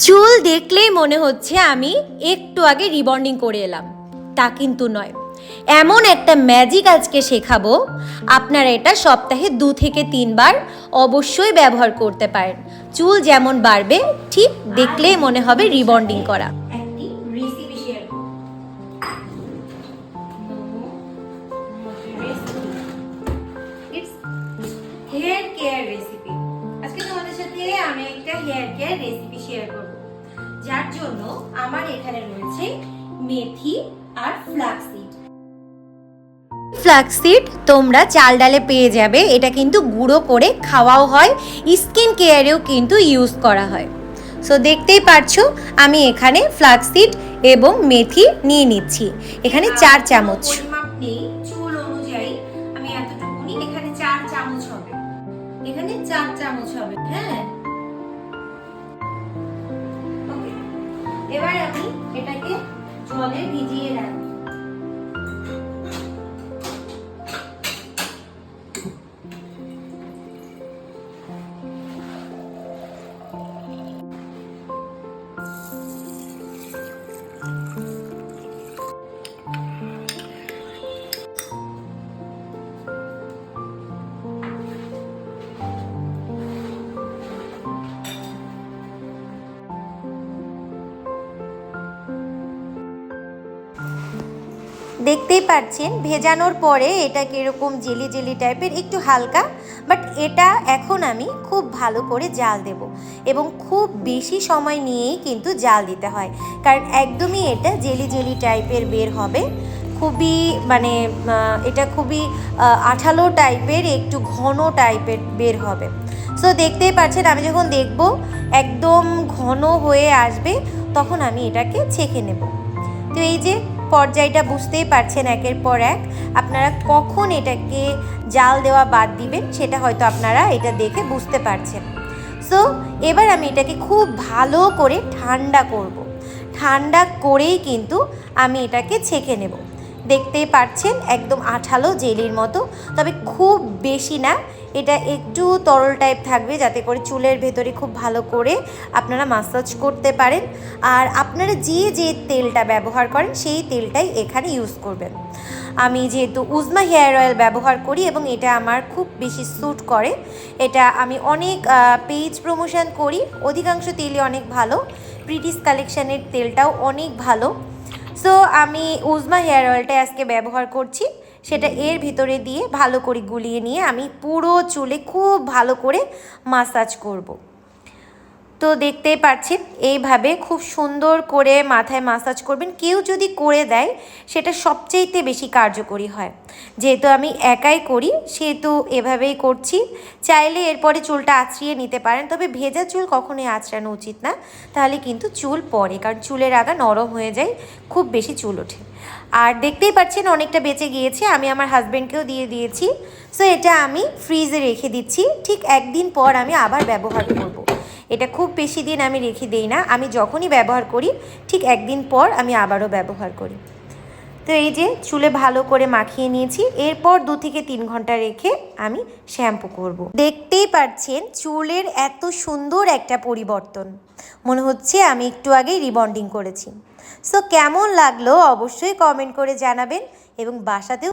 চুল দেখলেই মনে হচ্ছে আমি একটু আগে রিবন্ডিং করে এলাম। তা কিন্তু নয়। এমন একটা ম্যাজিক আজকে শেখাবো। আপনারা এটা সপ্তাহে দু থেকে তিনবার অবশ্যই ব্যবহার করতে পারেন। চুল যেমন বাড়বে, ঠিক দেখলেই মনে হবে রিবন্ডিং করা। হেয়ার রেসিপি শেয়ার করব। যার জন্য আমার এখানে রয়েছে মেথি আর ফ্লাক্সিড ফ্লাক্সিড তোমরা চাল ডালে পেয়ে যাবে, এটা কিন্তু গুঁড়ো করে খাওয়াও হয় স্কিন কেয়ারেও কিন্তু ইউজ করা হয়। সো দেখতেই পারছ, আমি এখানে ফ্লাক্সিড এবং মেথি নিয়ে নিচ্ছি। এখানে চার চামচ। এবার আমি এটাকে জলে ভিজিয়ে রাখব। দেখতেই পাচ্ছেন, ভেজানোর পরে এটা কীরকম জেলি জেলি টাইপের একটু হালকা বাট এটা এখন আমি খুব ভালো করে জাল দেব। এবং খুব বেশি সময় নিয়েই কিন্তু জাল দিতে হয়, কারণ একদমই এটা জেলি জেলি টাইপের বের হবে। খুবই মানে এটা খুবই আঠালো টাইপের একটু ঘন টাইপের বের হবে। সো দেখতেই পাচ্ছেন, আমি যখন দেখব একদম ঘন হয়ে আসবে, তখন আমি এটাকে ছেঁকে নেব। তো এই যে পর্যায়টা বুঝতেই পারছেন একের পর এক। আপনারা কখন এটাকে জাল দেওয়া বাদ দিবেন সেটা হয়তো আপনারা এটা দেখে বুঝতে পারছেন। সো এবার আমি এটাকে খুব ভালো করে ঠান্ডা করব। ঠান্ডা করেই কিন্তু আমি এটাকে ছেঁকে নেব। দেখতেই পাচ্ছেন একদম আঠালো জেলির মতো। তবে খুব বেশি না, এটা একটু তরল টাইপ থাকবে যাতে করে চুলের ভেতরে খুব ভালো করে আপনারা মাসাজ করতে পারেন। আর আপনারা যে যে তেলটা ব্যবহার করেন, সেই তেলটাই এখানে ইউজ করবেন। আমি যেহেতু উজমা হেয়ার অয়েল ব্যবহার করি এবং এটা আমার খুব বেশি স্যুট করে, এটা আমি অনেক পেজ প্রমোশন করি। অধিকাংশ তেলই অনেক ভালো ব্রিটিশ কালেকশানের তেলটাও অনেক ভালো। সো আমি উজমা হেয়ার অয়েলটা আজকে ব্যবহার করছি সেটা এর ভিতরে দিয়ে ভালো করে গুলিয়ে নিয়ে আমি পুরো চুলে খুব ভালো করে মাসাজ করব। তো দেখতেই পাচ্ছেন এইভাবে খুব সুন্দর করে মাথায় মাসাজ করবেন। কেউ যদি করে দেয়, সেটা সবচাইতে বেশি কার্যকরী হয়। যেহেতু আমি একাই করি, সেহেতু এভাবেই করছি। চাইলে এরপরে চুলটা আঁচড়িয়ে নিতে পারেন, তবে ভেজা চুল কখনোই আঁচড়ানো উচিত না। তাহলে কিন্তু চুল পড়ে কারণ চুলের আগা নরম হয়ে যায়, খুব বেশি চুল ওঠে। আর দেখতেই পাচ্ছেন, অনেকটা বেঁচে গিয়েছে, আমি আমার হাজব্যান্ডকেও দিয়ে দিয়েছি। সো এটা আমি ফ্রিজে রেখে দিচ্ছি। ঠিক একদিন পর আমি আবার ব্যবহার করব। এটা খুব বেশি দিন আমি রেখে দিই না। আমি যখনই ব্যবহার করি, ঠিক একদিন পর আমি আবারও ব্যবহার করি। তো এই যে চুলে ভালো করে মাখিয়ে নিয়েছি, এরপর দু থেকে তিন ঘণ্টা রেখে আমি শ্যাম্পু করব। দেখতেই পাচ্ছেন চুলের এত সুন্দর একটা পরিবর্তন। মনে হচ্ছে আমি একটু আগেই রিবন্ডিং করেছি। সো কেমন লাগল অবশ্যই কমেন্ট করে জানাবেন এবং বাসাতেও